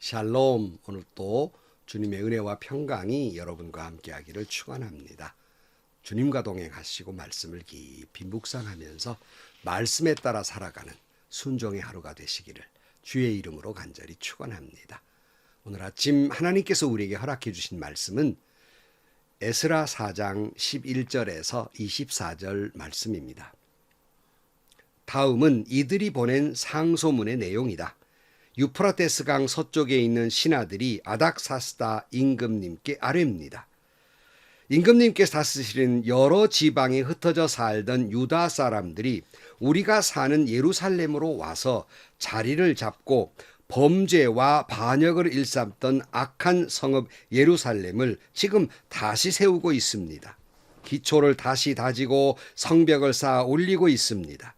샬롬 오늘 또 주님의 은혜와 평강이 여러분과 함께하기를 축원합니다. 주님과 동행하시고 말씀을 깊이 묵상하면서 말씀에 따라 살아가는 순종의 하루가 되시기를 주의 이름으로 간절히 축원합니다. 오늘 아침 하나님께서 우리에게 허락해 주신 말씀은 에스라 4장 11절에서 24절 말씀입니다. 다음은 이들이 보낸 상소문의 내용이다. 유프라테스 강 서쪽에 있는 신하들이 아닥사스다 임금님께 아뢰입니다. 임금님께서 다스리는 여러 지방에 흩어져 살던 유다 사람들이 우리가 사는 예루살렘으로 와서 자리를 잡고 범죄와 반역을 일삼던 악한 성읍 예루살렘을 지금 다시 세우고 있습니다. 기초를 다시 다지고 성벽을 쌓아 올리고 있습니다.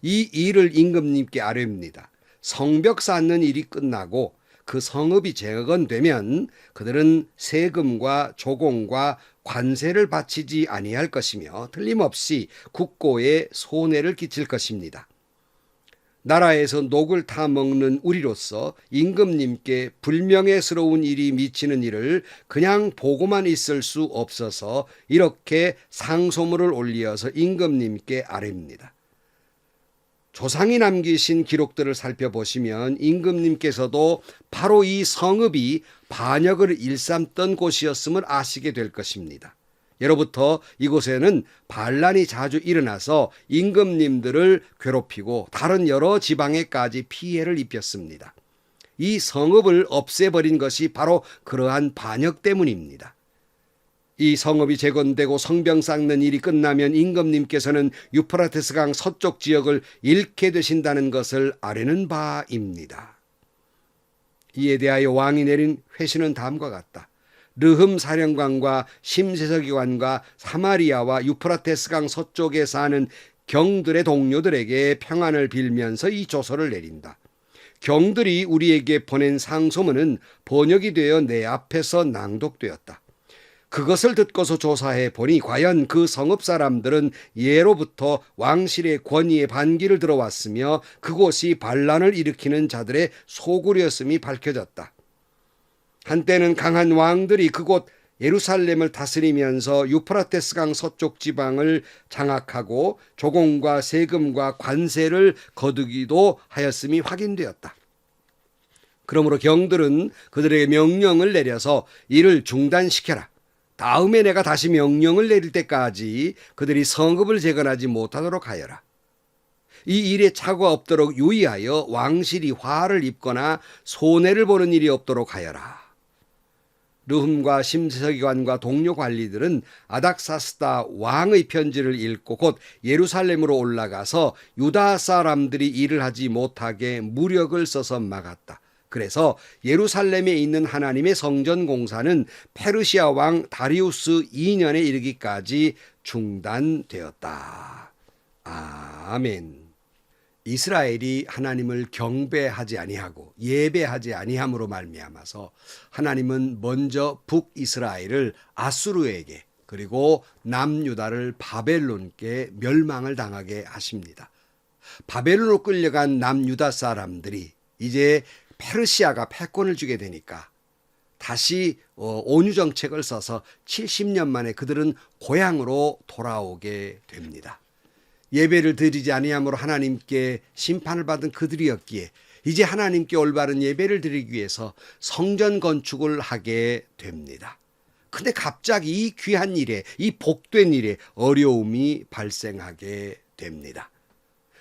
이 일을 임금님께 아뢰입니다. 성벽 쌓는 일이 끝나고 그 성읍이 재건되면 그들은 세금과 조공과 관세를 바치지 아니할 것이며 틀림없이 국고에 손해를 끼칠 것입니다. 나라에서 녹을 타 먹는 우리로서 임금님께 불명예스러운 일이 미치는 일을 그냥 보고만 있을 수 없어서 이렇게 상소문을 올리어서 임금님께 아뢰입니다. 조상이 남기신 기록들을 살펴보시면 임금님께서도 바로 이 성읍이 반역을 일삼던 곳이었음을 아시게 될 것입니다. 예로부터 이곳에는 반란이 자주 일어나서 임금님들을 괴롭히고 다른 여러 지방에까지 피해를 입혔습니다. 이 성읍을 없애버린 것이 바로 그러한 반역 때문입니다. 이 성읍이 재건되고 성병 쌓는 일이 끝나면 임금님께서는 유프라테스 강 서쪽 지역을 잃게 되신다는 것을 아뢰는 바입니다. 이에 대하여 왕이 내린 회신은 다음과 같다. 르흠 사령관과 심세서기관과 사마리아와 유프라테스 강 서쪽에 사는 경들의 동료들에게 평안을 빌면서 이 조서를 내린다. 경들이 우리에게 보낸 상소문은 번역이 되어 내 앞에서 낭독되었다. 그것을 듣고서 조사해 보니 과연 그 성읍 사람들은 예로부터 왕실의 권위에 반기를 들어왔으며 그곳이 반란을 일으키는 자들의 소굴이었음이 밝혀졌다. 한때는 강한 왕들이 그곳 예루살렘을 다스리면서 유프라테스 강 서쪽 지방을 장악하고 조공과 세금과 관세를 거두기도 하였음이 확인되었다. 그러므로 경들은 그들에게 명령을 내려서 이를 중단시켜라. 다음에 내가 다시 명령을 내릴 때까지 그들이 성읍을 재건하지 못하도록 하여라. 이 일에 차가 없도록 유의하여 왕실이 화를 입거나 손해를 보는 일이 없도록 하여라. 르흠과 심세기관과 동료 관리들은 아닥사스다 왕의 편지를 읽고 곧 예루살렘으로 올라가서 유다 사람들이 일을 하지 못하게 무력을 써서 막았다. 그래서 예루살렘에 있는 하나님의 성전 공사는 페르시아 왕 다리우스 2년에 이르기까지 중단되었다. 아멘. 이스라엘이 하나님을 경배하지 아니하고 예배하지 아니함으로 말미암아서 하나님은 먼저 북이스라엘을 아수르에게 그리고 남유다를 바벨론께 멸망을 당하게 하십니다. 바벨론으로 끌려간 남유다 사람들이 이제 페르시아가 패권을 주게 되니까 다시 어, 온유 정책을 써서 70년 만에 그들은 고향으로 돌아오게 됩니다. 예배를 드리지 아니함으로 하나님께 심판을 받은 그들이었기에 이제 하나님께 올바른 예배를 드리기 위해서 성전 건축을 하게 됩니다. 근데 갑자기 이 귀한 일에 이 복된 일에 어려움이 발생하게 됩니다.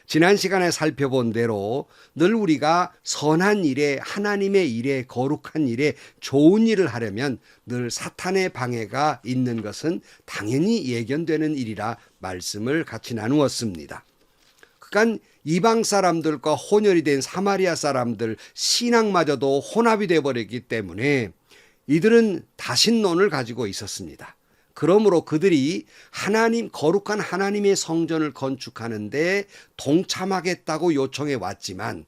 지난 시간에 살펴본 대로 늘 우리가 선한 일에 하나님의 일에 거룩한 일에 좋은 일을 하려면 늘 사탄의 방해가 있는 것은 당연히 예견되는 일이라 말씀을 같이 나누었습니다. 그러니까 이방 사람들과 혼혈이 된 사마리아 사람들 신앙마저도 혼합이 되어 버렸기 때문에 이들은 다신론을 가지고 있었습니다. 그러므로 그들이 하나님 거룩한 하나님의 성전을 건축하는데 동참하겠다고 요청해 왔지만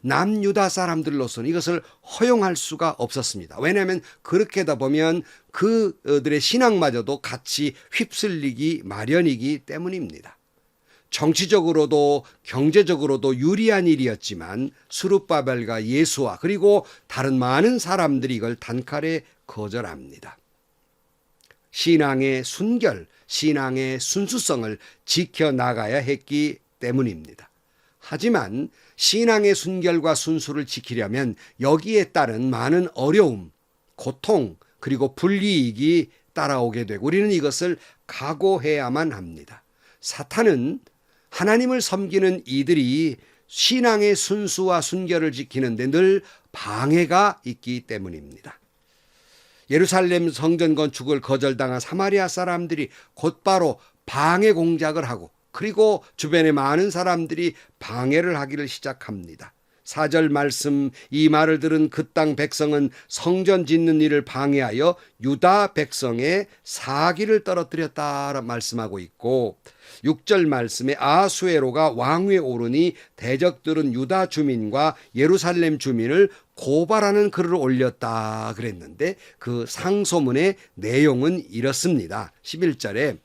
남유다 사람들로서는 이것을 허용할 수가 없었습니다. 왜냐하면 그렇게 하다 보면 그들의 신앙마저도 같이 휩쓸리기 마련이기 때문입니다. 정치적으로도 경제적으로도 유리한 일이었지만 수르바벨과 예수와 그리고 다른 많은 사람들이 이걸 단칼에 거절합니다. 신앙의 순결, 신앙의 순수성을 지켜나가야 했기 때문입니다. 하지만 신앙의 순결과 순수를 지키려면 여기에 따른 많은 어려움, 고통, 그리고 불이익이 따라오게 되고 우리는 이것을 각오해야만 합니다. 사탄은 하나님을 섬기는 이들이 신앙의 순수와 순결을 지키는데 늘 방해가 있기 때문입니다. 예루살렘 성전 건축을 거절당한 사마리아 사람들이 곧바로 방해 공작을 하고 그리고 주변의 많은 사람들이 방해를 하기를 시작합니다. 사절 말씀 이 말을 들은 그 땅 백성은 성전 짓는 일을 방해하여 유다 백성의 사기를 떨어뜨렸다라 말씀하고 있고 6절 말씀에 아수에로가 왕위에 오르니 대적들은 유다 주민과 예루살렘 주민을 고발하는 글을 올렸다 그랬는데 그 상소문의 내용은 이렇습니다. 11절에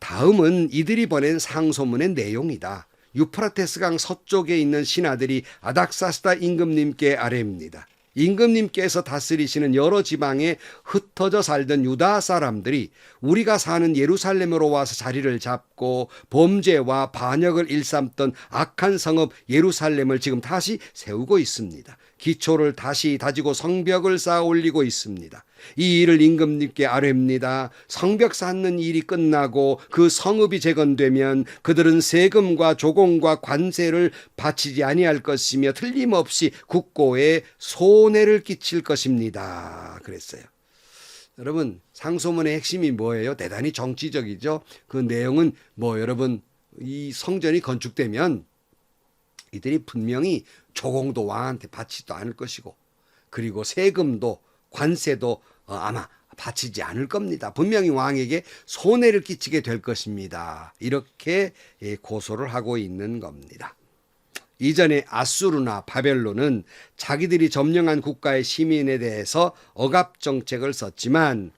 다음은 이들이 보낸 상소문의 내용이다. 유프라테스강 서쪽에 있는 신하들이 아닥사스다 임금님께 아뢰입니다. 임금님께서 다스리시는 여러 지방에 흩어져 살던 유다 사람들이 우리가 사는 예루살렘으로 와서 자리를 잡고 범죄와 반역을 일삼던 악한 성읍 예루살렘을 지금 다시 세우고 있습니다. 기초를 다시 다지고 성벽을 쌓아 올리고 있습니다. 이 일을 임금님께 아뢰입니다. 성벽 쌓는 일이 끝나고 그 성읍이 재건되면 그들은 세금과 조공과 관세를 바치지 아니할 것이며 틀림없이 국고에 손해를 끼칠 것입니다. 그랬어요. 여러분 상소문의 핵심이 뭐예요? 대단히 정치적이죠. 그 내용은 뭐 여러분 이 성전이 건축되면 이들이 분명히 조공도 왕한테 바치지도 않을 것이고 그리고 세금도 관세도 어, 아마 바치지 않을 겁니다. 분명히 왕에게 손해를 끼치게 될 것입니다. 이렇게 예, 고소를 하고 있는 겁니다. 이전에 아수르나 바벨론은 자기들이 점령한 국가의 시민에 대해서 억압 정책을 썼지만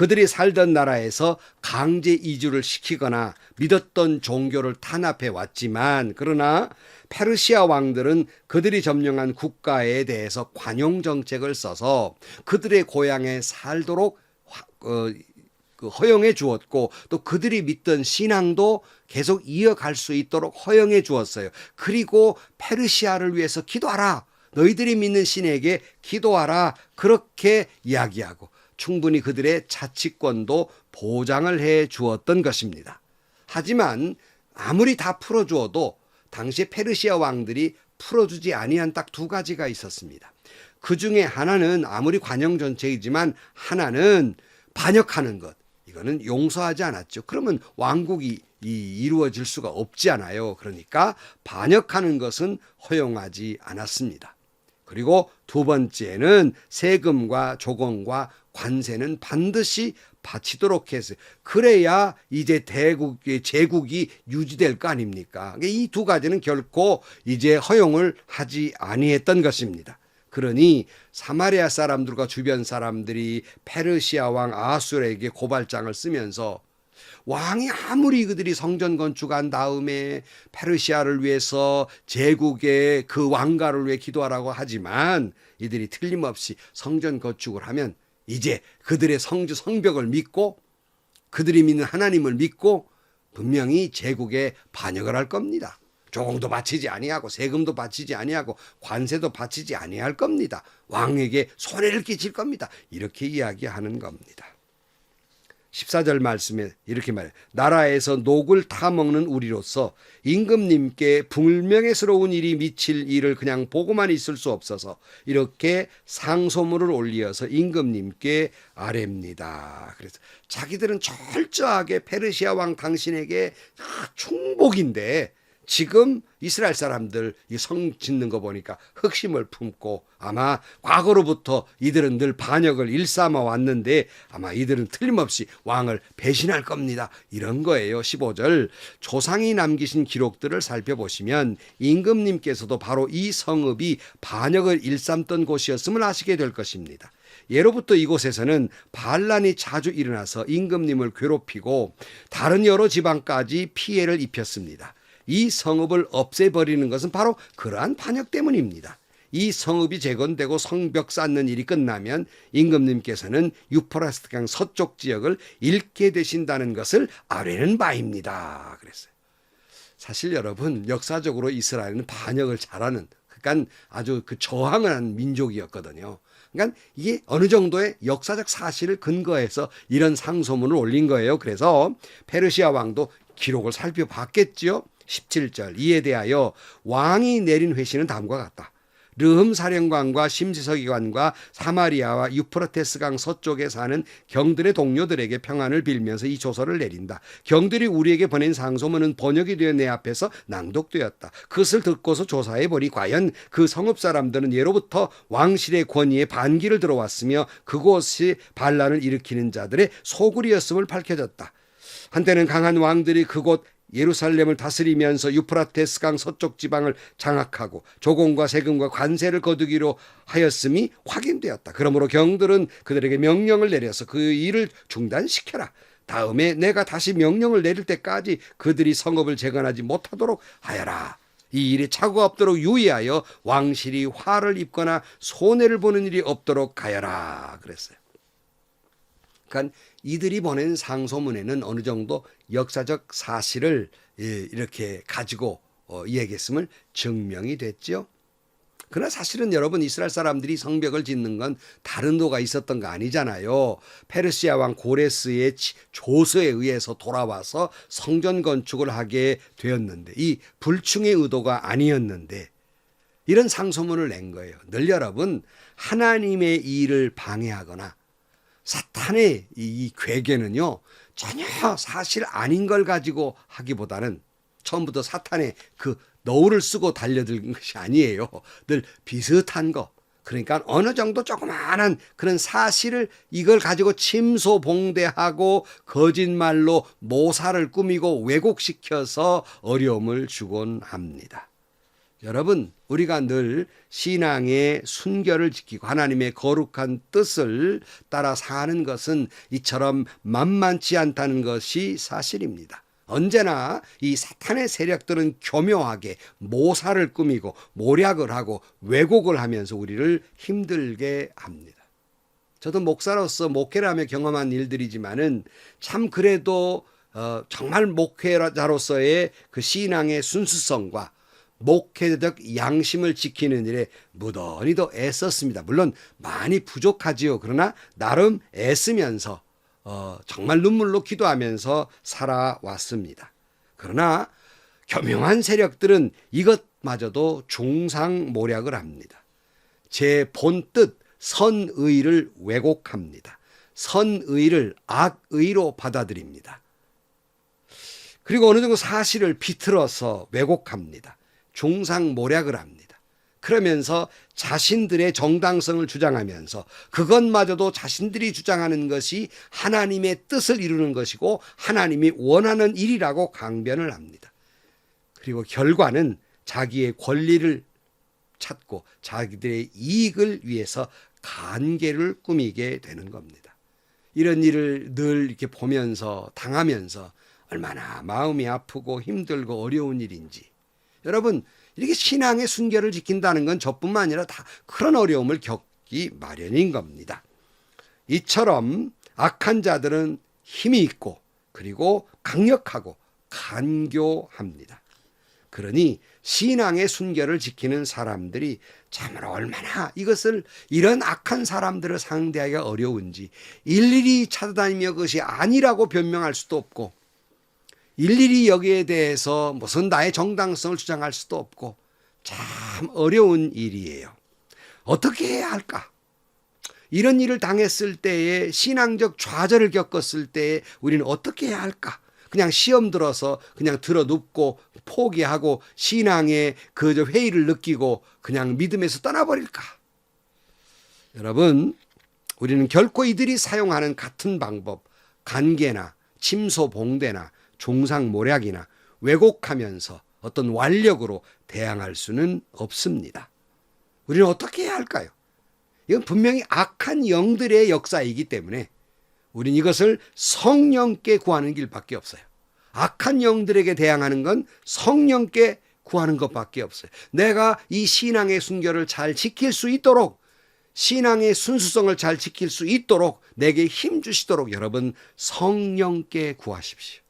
그들이 살던 나라에서 강제 이주를 시키거나 믿었던 종교를 탄압해 왔지만 그러나 페르시아 왕들은 그들이 점령한 국가에 대해서 관용 정책을 써서 그들의 고향에 살도록 어, 그 허용해 주었고 또 그들이 믿던 신앙도 계속 이어갈 수 있도록 허용해 주었어요. 그리고 페르시아를 위해서 기도하라. 너희들이 믿는 신에게 기도하라. 그렇게 이야기하고 충분히 그들의 자치권도 보장을 해 주었던 것입니다. 하지만 아무리 다 풀어 주어도 당시 페르시아 왕들이 풀어주지 아니한 딱 두 가지가 있었습니다. 그 중에 하나는 아무리 관영 전체이지만 하나는 반역하는 것. 이거는 용서하지 않았죠. 그러면 왕국이 이 이루어질 수가 없지 않아요. 그러니까 반역하는 것은 허용하지 않았습니다. 그리고 두 번째는 세금과 조공과 관세는 반드시 바치도록 했어요. 그래야 이제 대국의 제국이 유지될 거 아닙니까? 이 두 가지는 결코 이제 허용을 하지 아니했던 것입니다. 그러니 사마리아 사람들과 주변 사람들이 페르시아 왕 아수르에게 고발장을 쓰면서 왕이 아무리 그들이 성전 건축한 다음에 페르시아를 위해서 제국의 그 왕가를 위해 기도하라고 하지만 이들이 틀림없이 성전 건축을 하면 이제 그들의 성주 성벽을 믿고 그들이 믿는 하나님을 믿고 분명히 제국에 반역을 할 겁니다. 조공도 바치지 아니하고 세금도 바치지 아니하고 관세도 바치지 아니할 겁니다. 왕에게 손해를 끼칠 겁니다. 이렇게 이야기하는 겁니다. 14절 말씀에 이렇게 말해요. 나라에서 녹을 타먹는 우리로서 임금님께 불명예스러운 일이 미칠 일을 그냥 보고만 있을 수 없어서 이렇게 상소문을 올리어서 임금님께 아뢰입니다. 그래서 자기들은 철저하게 페르시아 왕 당신에게 충복인데 지금 이스라엘 사람들 이 성 짓는 거 보니까 흑심을 품고 아마 과거로부터 이들은 늘 반역을 일삼아 왔는데 아마 이들은 틀림없이 왕을 배신할 겁니다. 이런 거예요. 15절 조상이 남기신 기록들을 살펴보시면 임금님께서도 바로 이 성읍이 반역을 일삼던 곳이었음을 아시게 될 것입니다. 예로부터 이곳에서는 반란이 자주 일어나서 임금님을 괴롭히고 다른 여러 지방까지 피해를 입혔습니다. 이 성읍을 없애버리는 것은 바로 그러한 반역 때문입니다. 이 성읍이 재건되고 성벽 쌓는 일이 끝나면 임금님께서는 유프라스강 서쪽 지역을 잃게 되신다는 것을 아뢰는 바입니다. 그랬어요. 사실 여러분 역사적으로 이스라엘은 반역을 잘하는 그러니까 아주 그 저항을 하는 민족이었거든요. 그러니까 이게 어느 정도의 역사적 사실을 근거해서 이런 상소문을 올린 거예요. 그래서 페르시아 왕도 기록을 살펴봤겠지요. 17절 이에 대하여 왕이 내린 회신은 다음과 같다. 르흠 사령관과 심지서기관과 사마리아와 유프라테스강 서쪽에 사는 경들의 동료들에게 평안을 빌면서 이 조서를 내린다. 경들이 우리에게 보낸 상소문은 번역이 되어 내 앞에서 낭독되었다. 그것을 듣고서 조사해 보니 과연 그 성읍 사람들은 예로부터 왕실의 권위에 반기를 들어왔으며 그곳이 반란을 일으키는 자들의 소굴이었음을 밝혀졌다. 한때는 강한 왕들이 그곳 예루살렘을 다스리면서 유프라테스강 서쪽 지방을 장악하고 조공과 세금과 관세를 거두기로 하였음이 확인되었다. 그러므로 경들은 그들에게 명령을 내려서 그 일을 중단시켜라. 다음에 내가 다시 명령을 내릴 때까지 그들이 성읍을 재건하지 못하도록 하여라. 이 일에 착오가 없도록 유의하여 왕실이 화를 입거나 손해를 보는 일이 없도록 하여라. 그랬어요. 그러니까 이들이 보낸 상소문에는 어느 정도 역사적 사실을 예, 이렇게 가지고 어, 이야기했음을 증명이 됐죠. 그러나 사실은 여러분 이스라엘 사람들이 성벽을 짓는 건 다른 도가 있었던 거 아니잖아요. 페르시아 왕 고레스의 조서에 의해서 돌아와서 성전 건축을 하게 되었는데 이 불충의 의도가 아니었는데 이런 상소문을 낸 거예요. 늘 여러분 하나님의 일을 방해하거나 사탄의 이 괴계는요 전혀 사실 아닌 걸 가지고 하기보다는 처음부터 사탄의 그 너울을 쓰고 달려든 것이 아니에요. 늘 비슷한 거. 그러니까 어느 정도 조그마한 그런 사실을 이걸 가지고 침소봉대하고 거짓말로 모사를 꾸미고 왜곡시켜서 어려움을 주곤 합니다. 여러분, 우리가 늘 신앙의 순결을 지키고 하나님의 거룩한 뜻을 따라 사는 것은 이처럼 만만치 않다는 것이 사실입니다. 언제나 이 사탄의 세력들은 교묘하게 모사를 꾸미고 모략을 하고 왜곡을 하면서 우리를 힘들게 합니다. 저도 목사로서 목회를 하며 경험한 일들이지만은 참 그래도 어, 정말 목회자로서의 그 신앙의 순수성과 목회적 양심을 지키는 일에 무던히도 애썼습니다. 물론 많이 부족하지요. 그러나 나름 애쓰면서 어, 정말 눈물로 기도하면서 살아왔습니다. 그러나 교명한 세력들은 이것마저도 중상모략을 합니다. 제 본뜻 선의를 왜곡합니다. 선의를 악의로 받아들입니다. 그리고 어느 정도 사실을 비틀어서 왜곡합니다. 중상모략을 합니다. 그러면서 자신들의 정당성을 주장하면서 그것마저도 자신들이 주장하는 것이 하나님의 뜻을 이루는 것이고 하나님이 원하는 일이라고 강변을 합니다. 그리고 결과는 자기의 권리를 찾고 자기들의 이익을 위해서 간계를 꾸미게 되는 겁니다. 이런 일을 늘 이렇게 보면서 당하면서 얼마나 마음이 아프고 힘들고 어려운 일인지 여러분 이렇게 신앙의 순결을 지킨다는 건 저뿐만 아니라 다 그런 어려움을 겪기 마련인 겁니다. 이처럼 악한 자들은 힘이 있고 그리고 강력하고 간교합니다. 그러니 신앙의 순결을 지키는 사람들이 참으로 얼마나 이것을 이런 악한 사람들을 상대하기가 어려운지 일일이 찾아다니며 그것이 아니라고 변명할 수도 없고 일일이 여기에 대해서 무슨 나의 정당성을 주장할 수도 없고 참 어려운 일이에요. 어떻게 해야 할까? 이런 일을 당했을 때에 신앙적 좌절을 겪었을 때에 우리는 어떻게 해야 할까? 그냥 시험 들어서 그냥 들어 눕고 포기하고 신앙의 그 회의를 느끼고 그냥 믿음에서 떠나버릴까? 여러분, 우리는 결코 이들이 사용하는 같은 방법, 간계나 침소 봉대나 종상 모략이나 왜곡하면서 어떤 완력으로 대항할 수는 없습니다. 우리는 어떻게 해야 할까요? 이건 분명히 악한 영들의 역사이기 때문에 우린 이것을 성령께 구하는 길밖에 없어요. 악한 영들에게 대항하는 건 성령께 구하는 것밖에 없어요. 내가 이 신앙의 순결을 잘 지킬 수 있도록 신앙의 순수성을 잘 지킬 수 있도록 내게 힘 주시도록 여러분 성령께 구하십시오.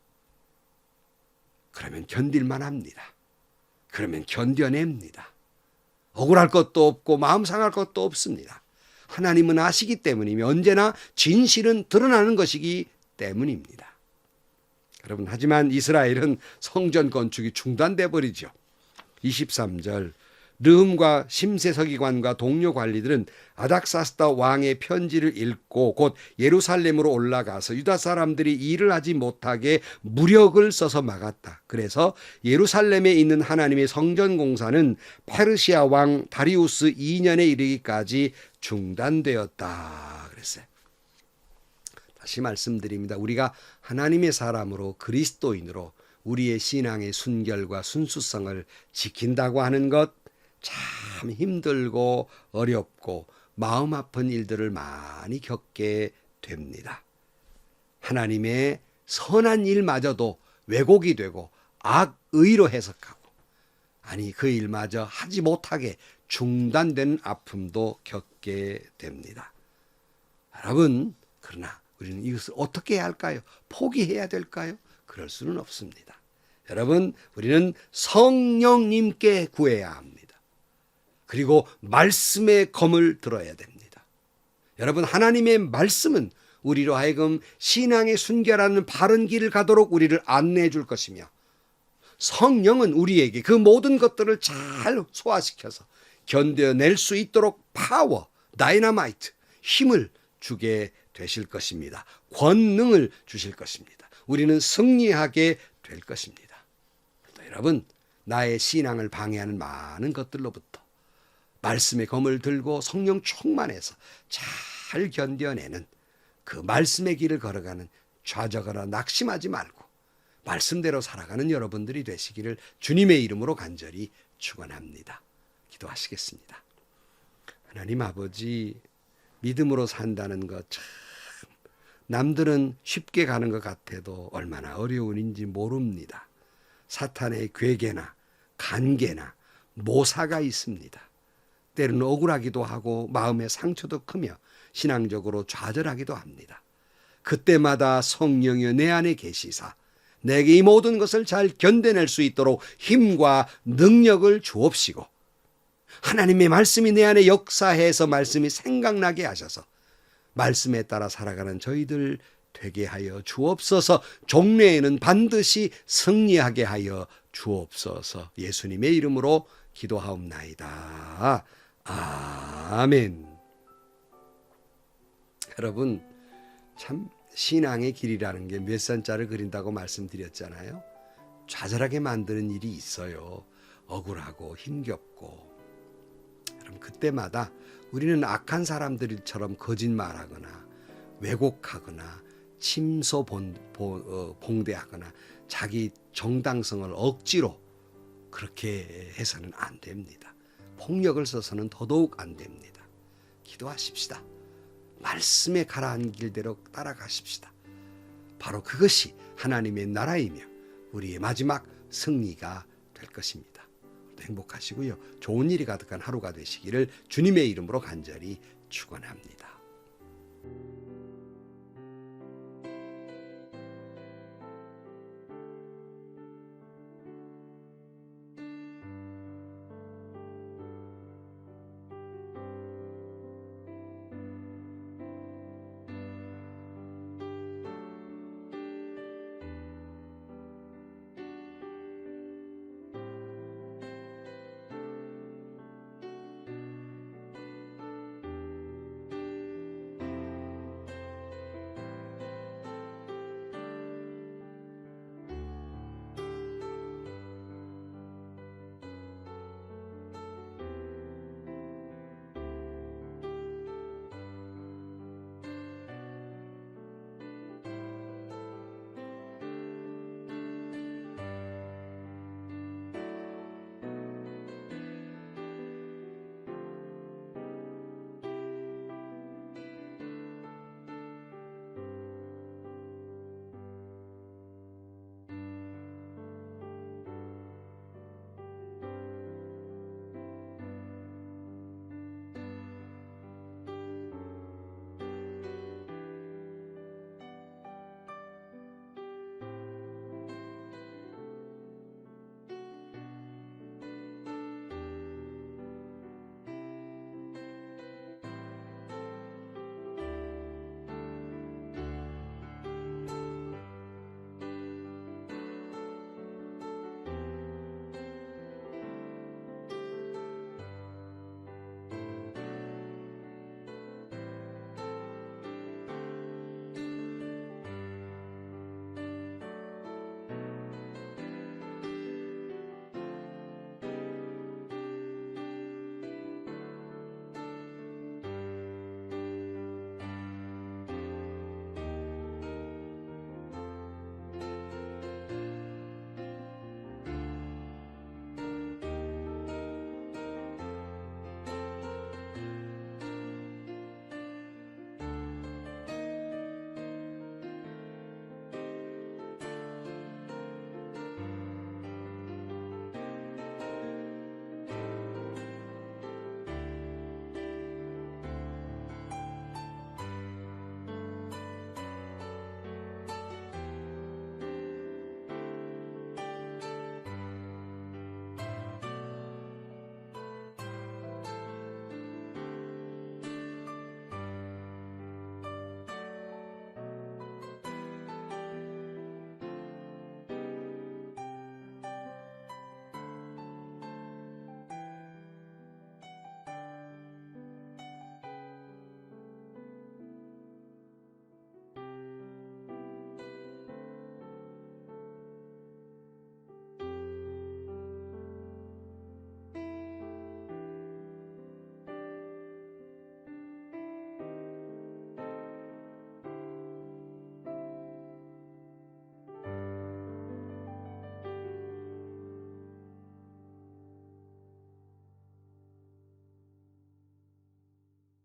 그러면 견딜만 합니다. 그러면 견뎌냅니다. 억울할 것도 없고 마음 상할 것도 없습니다. 하나님은 아시기 때문이며 언제나 진실은 드러나는 것이기 때문입니다. 여러분 하지만 이스라엘은 성전 건축이 중단돼 버리죠. 23절 르흠과 심세 서기관과 동료 관리들은 아닥사스다 왕의 편지를 읽고 곧 예루살렘으로 올라가서 유다 사람들이 일을 하지 못하게 무력을 써서 막았다. 그래서 예루살렘에 있는 하나님의 성전 공사는 페르시아 왕 다리우스 2년에 이르기까지 중단되었다. 그랬어요. 다시 말씀드립니다. 우리가 하나님의 사람으로 그리스도인으로 우리의 신앙의 순결과 순수성을 지킨다고 하는 것 참 힘들고 어렵고 마음 아픈 일들을 많이 겪게 됩니다. 하나님의 선한 일마저도 왜곡이 되고 악의로 해석하고 아니 그 일마저 하지 못하게 중단된 아픔도 겪게 됩니다. 여러분 그러나 우리는 이것을 어떻게 해야 할까요? 포기해야 될까요? 그럴 수는 없습니다. 여러분 우리는 성령님께 구해야 합니다. 그리고 말씀의 검을 들어야 됩니다. 여러분 하나님의 말씀은 우리로 하여금 신앙의 순결하는 바른 길을 가도록 우리를 안내해 줄 것이며 성령은 우리에게 그 모든 것들을 잘 소화시켜서 견뎌낼 수 있도록 파워, 다이나마이트, 힘을 주게 되실 것입니다. 권능을 주실 것입니다. 우리는 승리하게 될 것입니다. 여러분, 나의 신앙을 방해하는 많은 것들로부터 말씀의 검을 들고 성령 충만해서 잘 견뎌내는 그 말씀의 길을 걸어가는 좌절하거나 낙심하지 말고 말씀대로 살아가는 여러분들이 되시기를 주님의 이름으로 간절히 축원합니다. 기도하시겠습니다. 하나님 아버지 믿음으로 산다는 것 참 남들은 쉽게 가는 것 같아도 얼마나 어려운 인지 모릅니다. 사탄의 괴계나 간계나 모사가 있습니다. 때로는 억울하기도 하고 마음의 상처도 크며 신앙적으로 좌절하기도 합니다. 그때마다 성령이 내 안에 계시사 내게 이 모든 것을 잘 견뎌낼 수 있도록 힘과 능력을 주옵시고 하나님의 말씀이 내 안에 역사해서 말씀이 생각나게 하셔서 말씀에 따라 살아가는 저희들 되게 하여 주옵소서 종래에는 반드시 승리하게 하여 주옵소서 예수님의 이름으로 기도하옵나이다. 아멘. 여러분, 참 신앙의 길이라는 게 몇 산자를 그린다고 말씀드렸잖아요. 좌절하게 만드는 일이 있어요. 억울하고 힘겹고. 그럼 그때마다 우리는 악한 사람들처럼 거짓말하거나 왜곡하거나 침소 본, 본, 어, 봉대하거나 자기 정당성을 억지로 그렇게 해서는 안 됩니다. 폭력을 써서는 더더욱 안 됩니다. 기도하십시다. 말씀에 가라앉은 길대로 따라가십시다. 바로 그것이 하나님의 나라이며 우리의 마지막 승리가 될 것입니다. 행복하시고요. 좋은 일이 가득한 하루가 되시기를 주님의 이름으로 간절히 축원합니다.